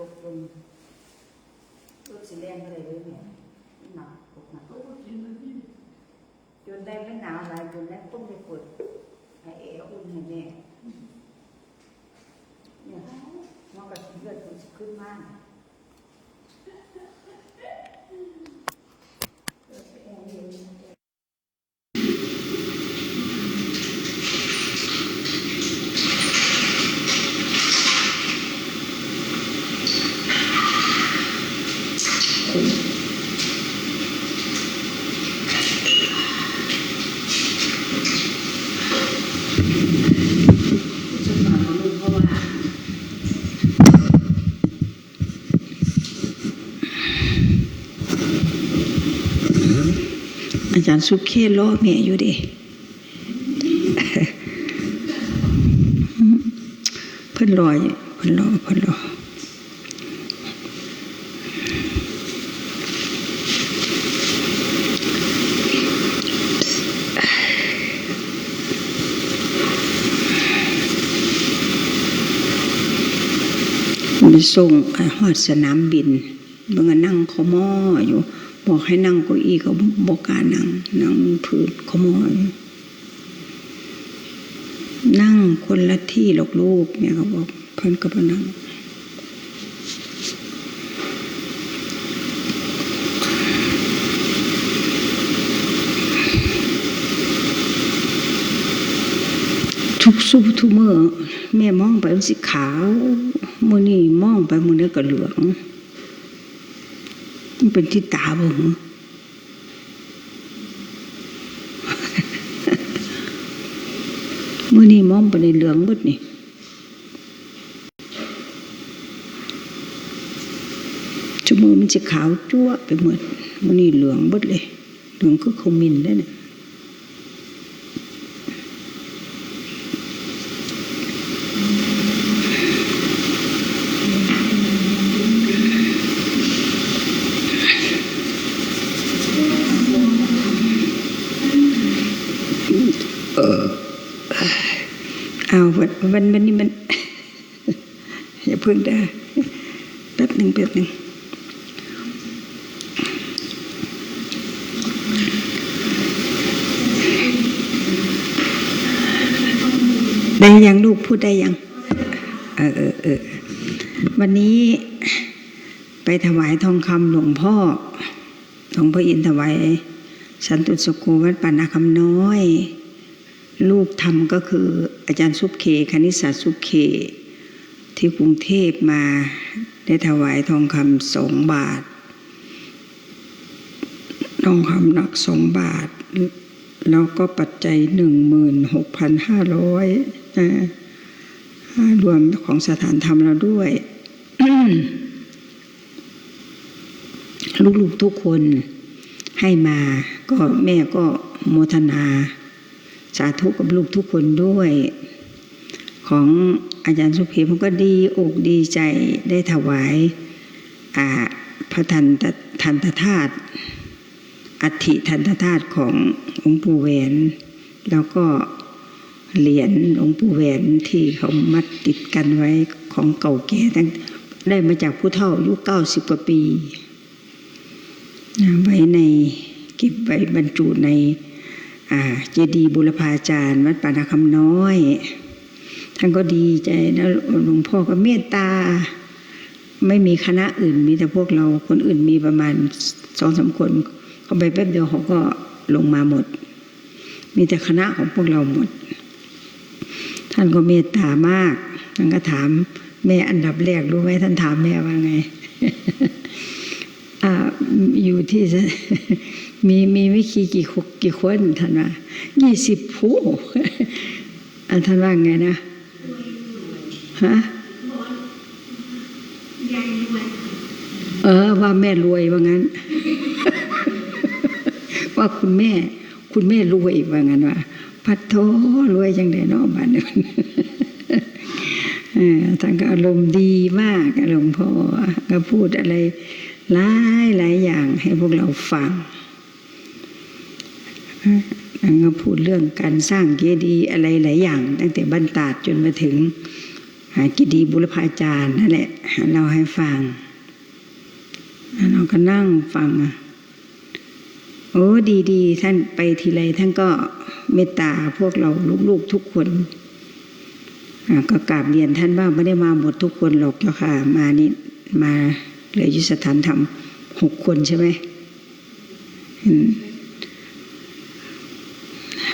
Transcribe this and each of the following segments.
ตกลงรถสีแดงอะไรเลยเนี่ยหนาวตกหนักจนได้ไม่หนาวหลายจนได้ต้องไปวดไอเออุ่นให้แม่เนี่ยมันก็เลือดมันขึ้นมากเออไปแอร์เย็น ฉันนอนลูกเพราะว่า อาจารย์สุเคล้อแม่อยู่ดิเพิ่นรอยเพิ่นรอเพิ่นรอไปส่งไอ้ฮอดสนามบินเบิ่งก็นั่งขอมออยู่ บอกให้นั่งเก้าอี้ก็บอกกล้านั่ง นั่งพื้นขอมออยู่นั่งคนละที่หลอกลูกแม่ยก็บอกเพิ่นก็บ่นั่งทุกสู้ทุกเมื่อแม่มองไปมันสิขาวมื่อนี้มองไปมือนี้ก็เหลือง มันเป็นที่ตาบ่หึมื่อนี้มองไปในเหลืองเบิดนี่จมูกมันจะขาวจั่วไปหมดมื่อนี้เหลืองเบิดเลย เหลืองคือขมิ้นได้เนี่ย วันวันวันนี้มัน อย่าเพิ่งได้แป๊บหนึ่งแป๊บหนึ่งได้ยังลูกพูดได้ยัง เออเออเออวันนี้ไปถวายทองคำหลวงพ่อ หลวงพ่ออินถวายสันตุสโกวัดป่านาคำน้อย ลูกทำก็คืออาจารย์ซุปเค คณิตศาสตร์ซุปเค ที่กรุงเทพมาได้ถวายทองคำสองบาท ทองคำหนักสองบาท แล้วก็ปัจจัยหนึ่งหมื่นหกพันห้าร้อยรวมของสถานธรรมเราด้วย ลูกๆทุกคนให้มาก็แม่ก็โมทนา สาธุกับลูกทุกคนด้วย ของอาจารย์สุภีผมก็ดีอกดีใจได้ถวายาพระทันตทันตธาตุอัฐิทันตธาตุขององค์ปู่แหวน แล้วก็เหรียญองค์ปู่แหวนที่เขามัดติดกันไว้ของเก่าแก่ตั้งได้มาจากผู้เฒ่าอายุเก้าสิบกว่าปีนะไว้ในเก็บไว้บรรจุใน เจดีย์บุรพาจารย์ วัดป่านาคำน้อย ท่านก็ดีใจแล้วหลวงพ่อก็เมตตา ไม่มีคณะอื่นมีแต่พวกเราคนอื่นมีประมาณสองสามคนเขาไปแป๊บเดียวเขาก็ลงมาหมด มีแต่คณะของพวกเราหมด ท่านก็เมตตามากท่านก็ถามแม่อันดับแรกรู้ไหมท่านถามแม่ว่าไง อ่าอยู่ที่มีมีวิคีกี่คกี่คนท่านว่ายี่สิบผู้อันท่านว่าไงนะฮะเออ ว่าแม่รวยว่างั้น ว่าคุณแม่ คุณแม่รวยว่างั้นว่าพัดโทรวยจังไดเนาะบ้านนี้เออท่านก็อารมณ์ดีมากหลวงพ่อก็พูดอะไร หลายหลายอย่างให้พวกเราฟังท่านก็พูดเรื่องการสร้างเจดีย์อะไรหลายอย่าง ตั้งแต่บรรดาดจนมาถึงหากิดีบุรพาจารย์นั่นแหละเราให้ฟังเราก็นั่งฟังอะโอ้ดีดีท่านไปทีไรท่านก็เมตตาพวกเราลูกๆทุกคนอ่าก็กราบเรียนท่านว่าไม่ได้มาหมดทุกคนหรอกเจ้าค่ะ มานี่มา เหลือยุสถานธรรมหกคนใช่ไหมอืม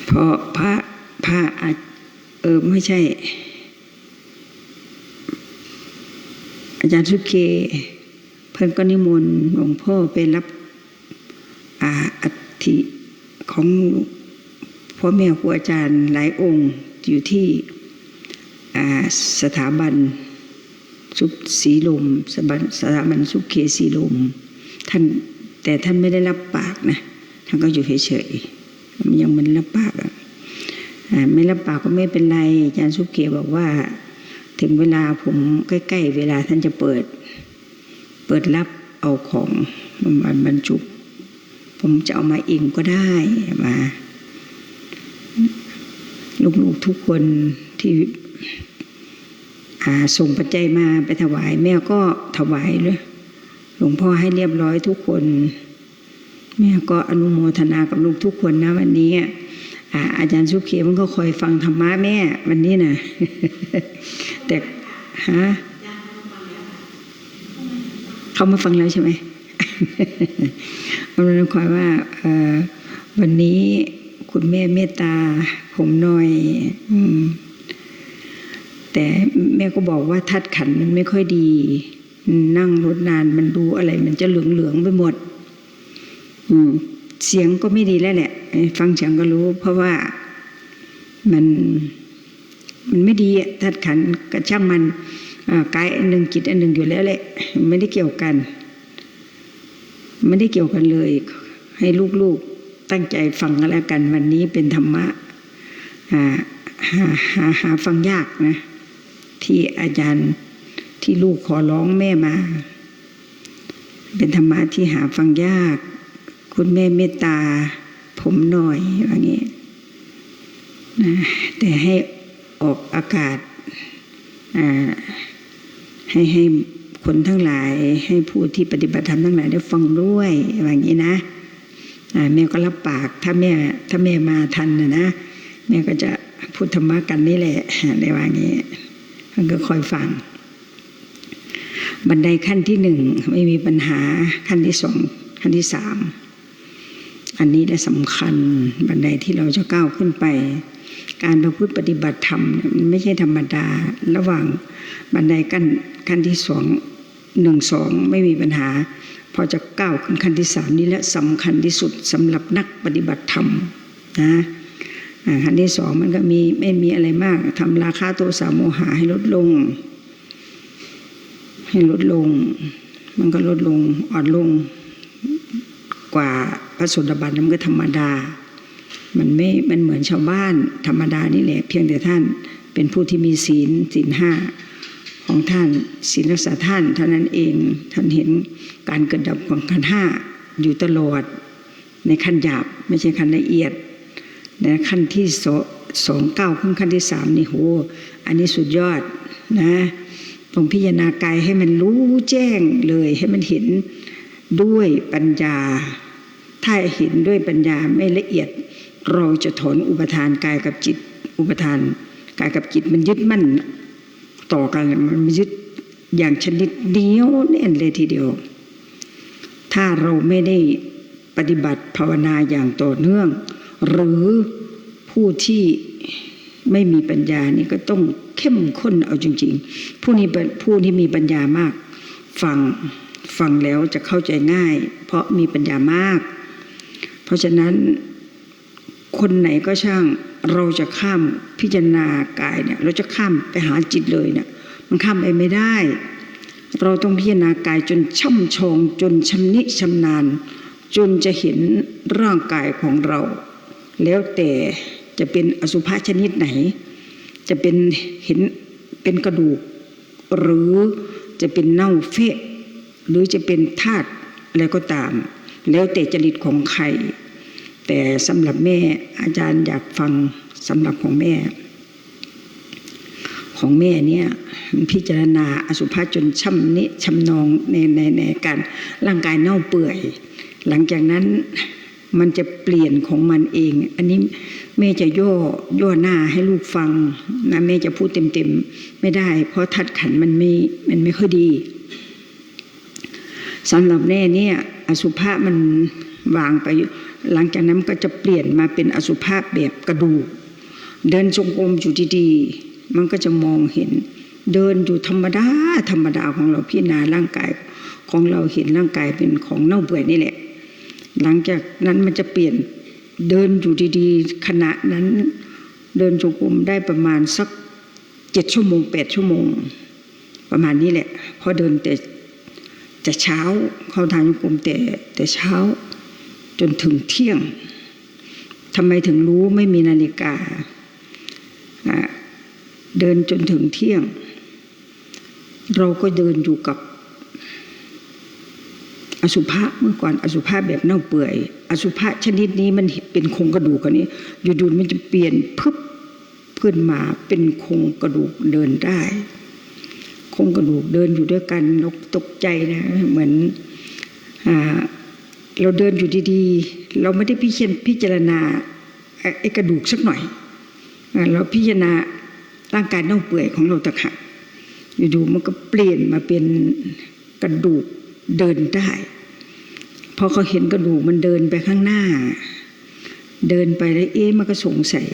เพราะพระพระอาเออไม่ใช่ อาจารย์สุเคเพิ่นก็นิมนต์หลวงพ่อไปรับอาอัฐิของพ่อแม่ครูอาจารย์หลายองค์อยู่ที่สถาบัน สุขสีลมสบันสถาบันสุขเคสีลม ท่านแต่ท่านไม่ได้รับปากนะท่านก็อยู่เฉยๆยังไมันรับปากอะไม่รับปากก็ไม่เป็นไรอาจารย์สุขเคบอกว่า ถึงเวลาผมใกล้ ๆ เวลาท่านจะเปิด เปิดรับเอาของมาบรรจุผมจะเอามาเองก็ได้มาลูกๆทุกคนที่ ส่งปัจจัยมาไปถวาย แม่ก็ถวายเลยหลวงพ่อให้เรียบร้อยทุกคน แม่ก็อนุโมทนากับลูกทุกคนนะวันนี้อ่าอาจารย์สุเขมันก็คอยฟังธรรมะแม่วันนี้นะแต่ฮะเขามาฟังแล้วใช่ไหมมันเป็นความว่าวันนี้คุณแม่เมตตาผมหน่อย อืม แต่แม่ก็บอกว่าทัดขันมันไม่ค่อยดี นั่งรถนานมันดูอะไร มันจะเหลืองเหลืองๆไปหมด อืม เสียงก็ไม่ดีแล้วแหละเอ้ยฟังเสียงก็รู้ เพราะว่ามันมันไม่ดีทัดขันกระช่างมันกายอันหนึ่งจิตอันหนึ่งอยู่แล้วแหละ ไม่ได้เกี่ยวกัน ไม่ได้เกี่ยวกันเลย ให้ลูกๆตั้งใจฟังกันแล้วกัน วันนี้เป็นธรรมะอ่าหาหาหาฟังยากนะ ที่อาจารย์ที่ลูกขอร้องแม่มา เป็นธรรมะที่หาฟังยาก คุณแม่เมตตา ผมหน่อยว่างี้นะแต่ให้ออกอากาศให้ให้คนทั้งหลายให้ผู้ที่ปฏิบัติธรรมทั้งหลายได้ฟังด้วยว่างี้นะแม่ก็รับปากถ้าแม่ถ้าแม่มาทันนะนะแม่ก็จะพูดธรรมะกันนี่แหละในว่า งี้มันก็คอยฟัง บันไดขั้นที่หนึ่งไม่มีปัญหาขั้นที่สองขั้นที่สามอันนี้ได้สำคัญบันไดที่เราจะก้าวขึ้นไป การประพฤติปฏิบัติธรรมมันไม่ใช่ธรรมดา ระหว่างบันไดขั้นขั้นที่สองหนึ่งสองไม่มีปัญหา พอจะก้าวขึ้นขั้นที่สามนี้แหละสำคัญที่สุดสำหรับนักปฏิบัติธรรมนะ ขั้นที่สองมันก็มีไม่มีอะไรมากทำราคาโทสะโมหะให้ลดลง ให้ลดลง มันก็ลดลงอ่อนลงกว่าพระสุดาบันมันก็ธรรมดา มันไม่มันเหมือนชาวบ้านธรรมดานี่แหละ เพียงแต่ท่านเป็นผู้ที่มีศีลศีลห้าของท่านศีลรักษาท่านเท่านั้นเองท่านเห็นการเกิดดับของขันห้าอยู่ตลอดในขั้นหยาบไม่ใช่ขั้นละเอียด ในขั้นที่สองเก้าขึ้นขั้นที่สามนี่โหอันนี้สุดยอดนะต้องพิจารณากายให้มันรู้แจ้งเลยให้มันเห็นด้วยปัญญา ถ้าเห็นด้วยปัญญาไม่ละเอียด เราจะถอนอุปทานกายกับจิต อุปทานกายกับจิตมันยึดมั่นต่อกันมันยึดอย่างชนิดเดียวแน่นเลยทีเดียว ถ้าเราไม่ได้ปฏิบัติภาวนาอย่างต่อเนื่อง หรือผู้ที่ไม่มีปัญญานี่ก็ต้องเข้มข้นเอาจริง ๆ ผู้นี้ผู้ที่มีปัญญามาก ฟังฟังแล้วจะเข้าใจง่าย เพราะมีปัญญามาก เพราะฉะนั้นคนไหนก็ช่างเราจะข้ามพิจารณากายเนี่ย เราจะข้ามไปหาจิตเลยเนี่ย มันข้ามไปไม่ได้ เราต้องพิจารณากายจนช่ำชองจนชำนิชำนาญ จนจะเห็นร่างกายของเรา แล้วแต่จะเป็นอสุภะชนิดไหน จะเป็นเห็นเป็นกระดูก หรือจะเป็นเน่าเฟะ หรือจะเป็นธาตุอะไรก็ตาม แล้วแต่จริตของใคร แต่สำหรับแม่อาจารย์อยากฟังสำหรับของแม่ ของแม่เนี่ยพิจารณาอสุภะจนช่ำนิชำนองในในในการร่างกายเน่าเปื่อย หลังจากนั้น มันจะเปลี่ยนของมันเอง อันนี้แม่จะย่อย่อหน้าให้ลูกฟังนะแม่จะพูดเต็มๆไม่ได้ เพราะทัดขันมันไม่มันไม่ค่อยดีสำหรับแม่เนี่ยอสุภะมันวางไป หลังจากนั้นก็จะเปลี่ยนมาเป็นอสุภะแบบกระดูก เดินจงกรมอยู่ดีๆมันก็จะมองเห็น เดินอยู่ธรรมดาธรรมดาของเราพิจารณาร่างกายของเราเห็นร่างกายเป็นของเน่าเปื่อยนี่แหละ หลังจากนั้นมันจะเปลี่ยนเดินอยู่ดีๆ ขณะนั้นเดินจงกรมได้ประมาณสักเจ็ดชั่วโมงแปดชั่วโมง ประมาณนี้แหละพอเดินแต่จะเช้าเข้าทางจงกรมแต่แต่เช้าจนถึงเที่ยงทำไมถึงรู้ไม่มีนาฬิกา เดินจนถึงเที่ยง เราก็เดินอยู่กับ อสุภะเมื่อก่อนอสุภะแบบเน่าเปื่อย อสุภะชนิดนี้มันเป็นโครงกระดูกอันนี้อยู่ๆมันจะเปลี่ยนพึบขึ้นมาเป็นโครงกระดูกเดินได้โครงกระดูกเดินอยู่ด้วยกันเราตกใจนะเหมือนอเราเดินอยู่ดีๆ เราไม่ได้พิจารพิจารณาไอ้กระดูกสักหน่อยอเราพิจารณาร่างกายเน่าเปื่อยของเราตะค่ะอยู่ๆมันก็เปลี่ยนมาเป็นกระดูกเดินได้ พอเขาเห็นกระดูกมันเดินไปข้างหน้า เดินไปแล้วเอ๊ะมันก็สงสัย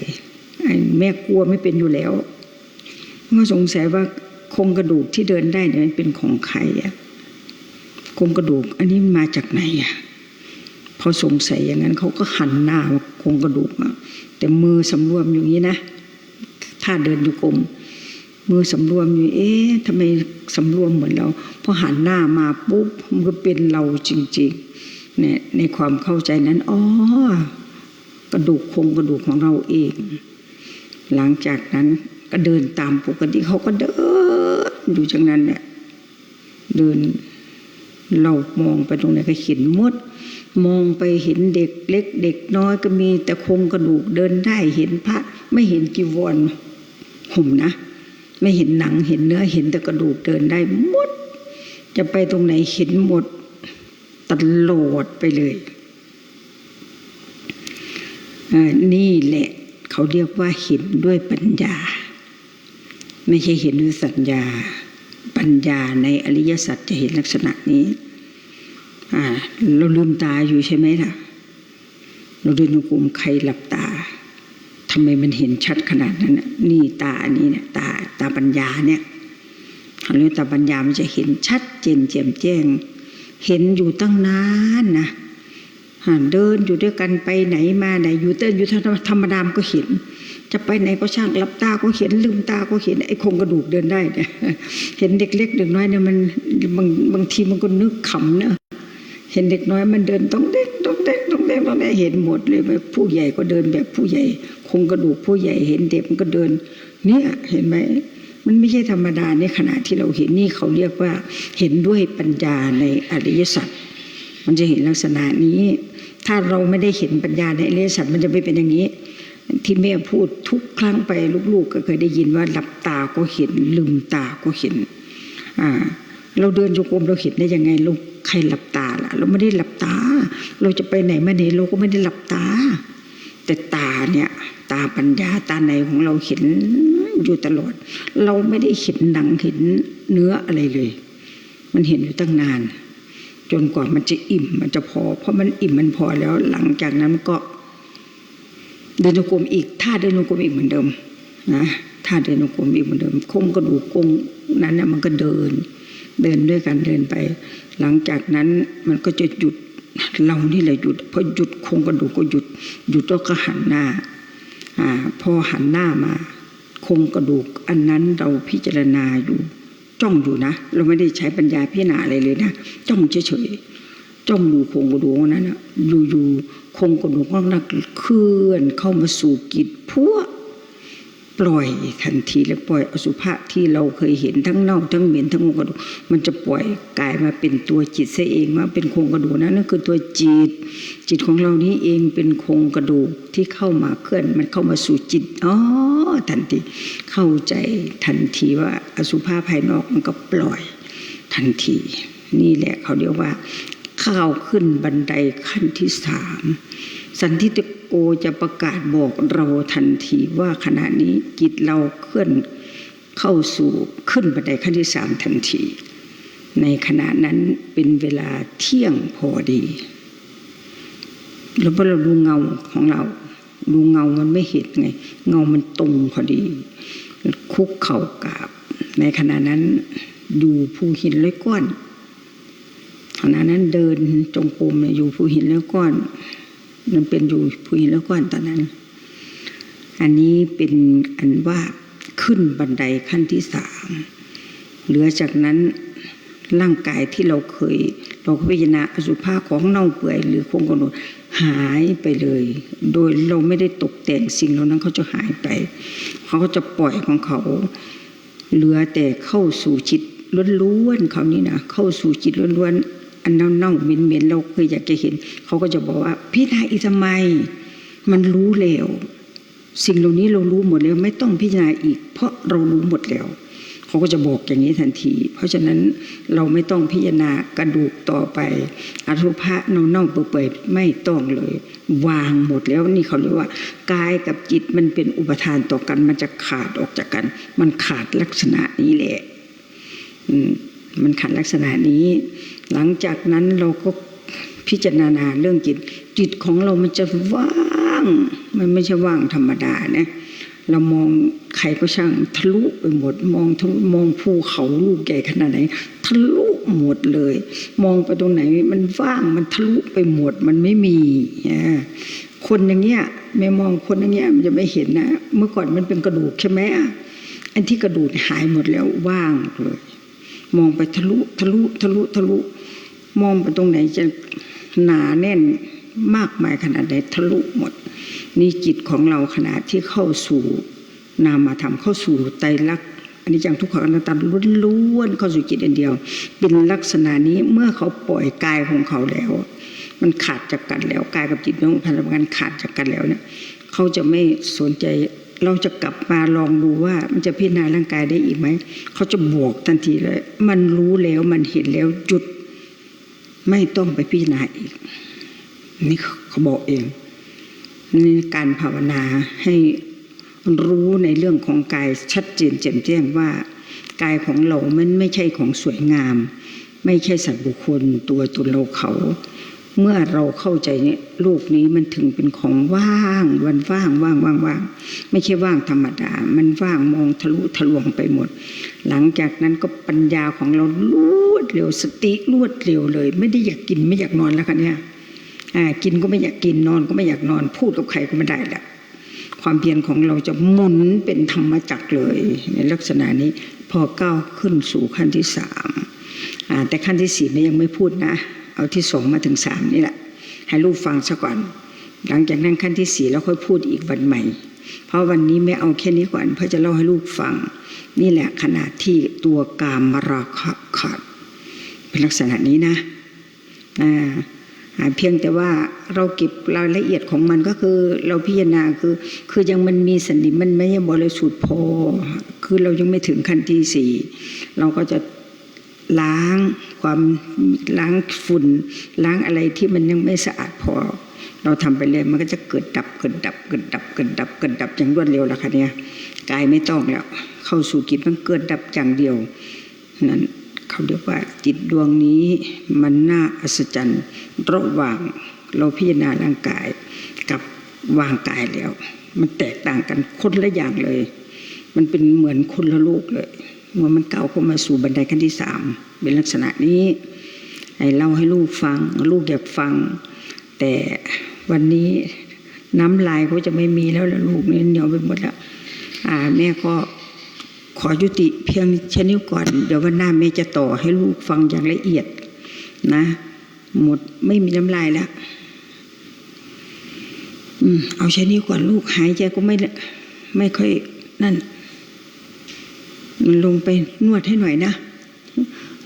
ไอ้แม่กลัวไม่เป็นอยู่แล้วมันก็สงสัยว่าโครงกระดูกที่เดินได้เนี่ยมันเป็นของใครอะโครงกระดูก อันนี้มาจากไหนอะพอสงสัยอย่างนั้นเขาก็หันหน้าว่าโครงกระดูกอะแต่มือสำรวมอยู่างนี้นะถ้าเดินอยู่กลมมือสำรวมอยู่ เอ๊ะทำไมสำรวมเหมือนเรา พอหันหน้ามาปุ๊บมันก็เป็นเราจริง ๆ เนี่ยในความเข้าใจนั้นอ๋อกระดูกโครงกระดูกของเราเอง หลังจากนั้นก็เดินตามปกติเขาก็เดินอยู่จากนั้นเนี่ยเดินเรามองไปตรงไหนก็เห็นมด มองไปเห็นเด็กเล็ก เด็กน้อยก็มีแต่โครงกระดูกเดินได้เห็นพระไม่เห็นจีวรห่มนะ ไม่เห็นหนังเห็นเนื้อเห็นแต่กระดูกเดินได้หมด จะไปตรงไหนเห็นหมด ตลอดไปเลย นี่แหละ เขาเรียกว่าเห็นด้วยปัญญา ไม่ใช่เห็นด้วยสัญญา ปัญญาในอริยสัจจะเห็นลักษณะนี้เราลืมตาอยู่ใช่ไหมล่ะ เราเดินโยกรมใครหลับตาทำไมมันเห็นชัดขนาดนั้นนี่ตาอันนี้เนี่ยตาตาปัญญาเนี่ยเขาเรียกตาปัญญามันจะเห็นชัดเจนแจ่มแจ้ง เห็นอยู่ตั้งนานนะเดินอยู่ด้วยกันไปไหนมาไหนอยู่เต้นอยู่ธรรมดามก็เห็น จะไปไหนก็ช่างหลับตาก็เห็นลืมตาก็เห็นไอ้โครงกระดูกเดินได้เนี่ยเห็นเด็กเล็กเด็กน้อยเนี่ยมันบางบางทีมันก็นึกขำเนอะเห็นเด็กน้อยมันเดินต้องเด็กต้องเด็กต้องเด็กต้องเด็กเห็นหมดเลยแบบผู้ใหญ่ก็เดินแบบผู้ใหญ่โครงกระดูกผู้ใหญ่เห็นเด็กมันก็เดิน เนี่ยเห็นไหม มันไม่ใช่ธรรมดาในขณะที่เราเห็นนี่เขาเรียกว่าเห็นด้วยปัญญาในอริยสัจมันจะเห็นลักษณะนี้ ถ้าเราไม่ได้เห็นปัญญาในอริยสัจมันจะไม่เป็นอย่างนี้ ที่แม่พูดทุกครั้งไปลูกๆ ก็เคยได้ยินว่าหลับตาก็เห็นลืมตาก็เห็นอ่าเราเดินจงกรมเราเห็นได้ยังไงลูกใครหลับตาล่ะ เราไม่ได้หลับตา เราจะไปไหนมาไหนเราก็ไม่ได้หลับตา แต่ตาเนี่ย ตาปัญญาตาในของเราเห็น อยู่ตลอด เราไม่ได้เห็นหนังเห็นเนื้ออะไรเลย มันเห็นอยู่ตั้งนาน จนกว่ามันจะอิ่มมันจะพอ เพราะมันอิ่มมันพอแล้วหลังจากนั้นก็เดินโยกรมอีกท่าเดินโยกรมอีกเหมือนเดิมนะท่าเดินโยกรมอีกเหมือนเดิมโคงกระดูกกงนั้นน่ยมันก็เดิน เดินด้วยกันเดินไป หลังจากนั้นมันก็จะหยุดเรานี่แหละหยุดพอหยุดโคงกระดูกก็หยุดหยุดแล้วก็หันหน้าอ่าพอหันหน้ามา โครงกระดูกอันนั้นเราพิจารณาอยู่ จ้องอยู่นะ เราไม่ได้ใช้ปัญญาพิจารณาอะไรเลยนะจ้องเฉยๆจ้องดูโครงกระดูกนั้นนะอยู่ๆโครงกระดูกนั้นเคลื่อนเข้ามาสู่กิจพว ปล่อยทันทีและปล่อยอสุภะที่เราเคยเห็นทั้งเน่าทั้งเหม็นทั้งโครงกระดูกมันจะปล่อยกลายมาเป็นตัวจิตซะเองว่าเป็นโครงกระดูกนั้นนั่นคือตัวจิต จิตของเรานี้เองเป็นโครงกระดูกที่เข้ามาเคลื่อนมันเข้ามาสู่จิตอ๋อทันทีเข้าใจทันทีว่าอสุภะภายนอกมันก็ปล่อยทันที นี่แหละเขาเรียกว่า ข้าวขึ้นบันไดขั้นที่สามสันทิตโกจะประกาศบอกเราทันทีว่าขณะนี้จิตเราเคลื่อนเข้าสู่ขึ้นบันไดขั้นที่สามทันที ในขณะนั้นเป็นเวลาเที่ยงพอดี แล้วพอเราดูเงาของเรา ดูเงามันไม่เห็นไง เงามันตรงพอดี คุกเข่ากราบ ในขณะนั้นดูภูหินร้อยก้อน ขณะนั้นเดินจงกรมอยู่ภูหินแล้วก้อนมันเป็นอยู่ภูหินแล้วก้อนตอนนั้น อันนี้เป็นอันว่าขึ้นบันไดขั้นที่สามเหลือจากนั้นร่างกายที่เราเคย เราพิจารณาอสุภะของเน่าเปื่อย หรือคงกระดูหายไปเลย โดยเราไม่ได้ตกแต่งสิ่งเหล่านั้นเขาจะหายไป เขาก็จะปล่อยของเขา เหลือแต่เข้าสู่จิตล้วนๆเขานี่นะเข้าสู่จิตล้วนๆ อันเน่าๆเหม็นๆเราเคยอยากจะเห็น เขาก็จะบอกว่าพี่นายอีทำไม มันรู้แล้ว สิ่งเหล่านี้เรารู้หมดแล้ว ไม่ต้องพิจารณาอีก เพราะเรารู้หมดแล้วเขาก็จะบอกอย่างนี้ทันที เพราะฉะนั้นเราไม่ต้องพิจารณากระดูกต่อไปอสุภะเน่าๆเปื่อยๆไม่ต้องเลย วางหมดแล้วนี่เขาเรียกว่ากายกับจิตมันเป็นอุปทานต่อกัน มันจะขาดออกจากกัน มันขาดลักษณะนี้แหละมันขัดลักษณะนี้ หลังจากนั้นเราก็พิจารณาเรื่องจิต จิตของเรามันจะว่าง มันไม่ใช่ว่างธรรมดานะเรามองใครก็ช่างทะลุไปหมด มองทะลุมองภูเขาลูกใหญ่ขนาดไหน ทะลุหมดเลย มองไปตรงไหนมันว่างมันทะลุไปหมดมันไม่มีคนอย่างเงี้ยไม่มองคนอย่างเงี้ยมันจะไม่เห็นนะ เมื่อก่อนมันเป็นกระดูกใช่ไหมอันที่กระดูกหายหมดแล้วว่างเลย มองไปทะลุทะลุทะลุทะลุ มองไปตรงไหนจะหนาแน่นมากมายขนาดไหนทะลุหมด นี่จิตของเราขณะที่เข้าสู่นามธรรมเข้าสู่ไตรลักษณ์อันนี้จังทุกขังอนัตตาล้วนๆเข้าสู่จิตอันเดียว เป็นลักษณะนี้เมื่อเขาปล่อยกายของเขาแล้ว มันขาดจากกันแล้วกายกับจิตมันพันธกันขาดจากกันแล้วเนี่ยเขาจะไม่สนใจ เราจะกลับมาลองดูว่ามันจะพิจารณาร่างกายได้อีกไหม เขาจะบวกทันทีเลย มันรู้แล้วมันเห็นแล้วหยุด ไม่ต้องไปพิจารณาอีก นี่เขาบอกเองนี่การภาวนาให้รู้ในเรื่องของกายชัดเจนแจ่มแจ้งว่ากายของเรามันไม่ใช่ของสวยงาม ไม่ใช่สัตว์บุคคลตัวตนเราเขา เมื่อเราเข้าใจเนี่ยโลกนี้มันถึงเป็นของว่างวันว่างว่างว่างว่างไม่ใช่ว่างธรรมดา มันว่างมองทะลุทะลวงไปหมด หลังจากนั้นก็ปัญญาของเรารวดเร็วสติรวดเร็วเลย ไม่ได้อยากกินไม่อยากนอนแล้วค่ะเนี่ยกินก็ไม่อยากกินนอนก็ไม่อยากนอน พูดกับใครก็ไม่ได้ละความเพียรของเราจะหมุนเป็นธรรมจักรเลย ในลักษณะนี้พอก้าวขึ้นสู่ขั้นที่สามแต่ขั้นที่สี่เนี่ยังไม่พูดนะ เอาที่สองมาถึงสามนี่แหละให้ลูกฟังซะก่อน หลังจากนั้นขั้นที่สี่แล้วค่อยพูดอีกวันใหม่ เพราะวันนี้ไม่เอาแค่นี้ก่อนเพื่อจะเล่าให้ลูกฟัง นี่แหละขณะที่ตัวกามมาราคะขาดเป็นลักษณะนี้นะอ่าเพียงแต่ว่าเราเก็บรายละเอียดของมันก็คือเราพิจารณาคือ คือยังมันมีสนิมมันไม่ใช่บริสุทธิ์พอ คือเรายังไม่ถึงขั้นที่สี่เราก็จะ ล้างความล้างฝุ่น ล้างอะไรที่มันยังไม่สะอาดพอ เราทำไปเลยมันก็จะเกิดดับเกิดดับเกิดดับเกิดดับเกิดดับอย่างรวดเร็วแล้วค่ะเนี่ยกายไม่ต้องแล้ว เข้าสู่กิจมันเกิดดับอย่างเดียวนั้นเขาเรียกว่าจิตดวงนี้มันน่าอัศจรรย์ระหว่างเราพิจารณาร่างกายกับวางกายแล้ว มันแตกต่างกันคนละอย่างเลย มันเป็นเหมือนคนละโลกเลย เมื่อมันก้าวเข้ามาสู่บันไดขั้นที่สามเป็นลักษณะนี้ให้เล่าให้ลูกฟัง ลูกอยากฟัง แต่วันนี้น้ำลายเขาจะไม่มีแล้วละลูกนี่เหนียวไปหมดแล้วอ่า แม่ก็ขอยุติเพียงแค่นี้ก่อน เดี๋ยววันหน้าแม่จะต่อให้ลูกฟังอย่างละเอียดนะ หมดไม่มีน้ำลายแล้วอืมเอาแค่นี้ก่อนลูกหายใจก็ไม่ไม่ค่อยนั่น มันลงไปนวดให้หน่อยนะ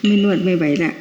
ไม่นวดไม่ไหวละ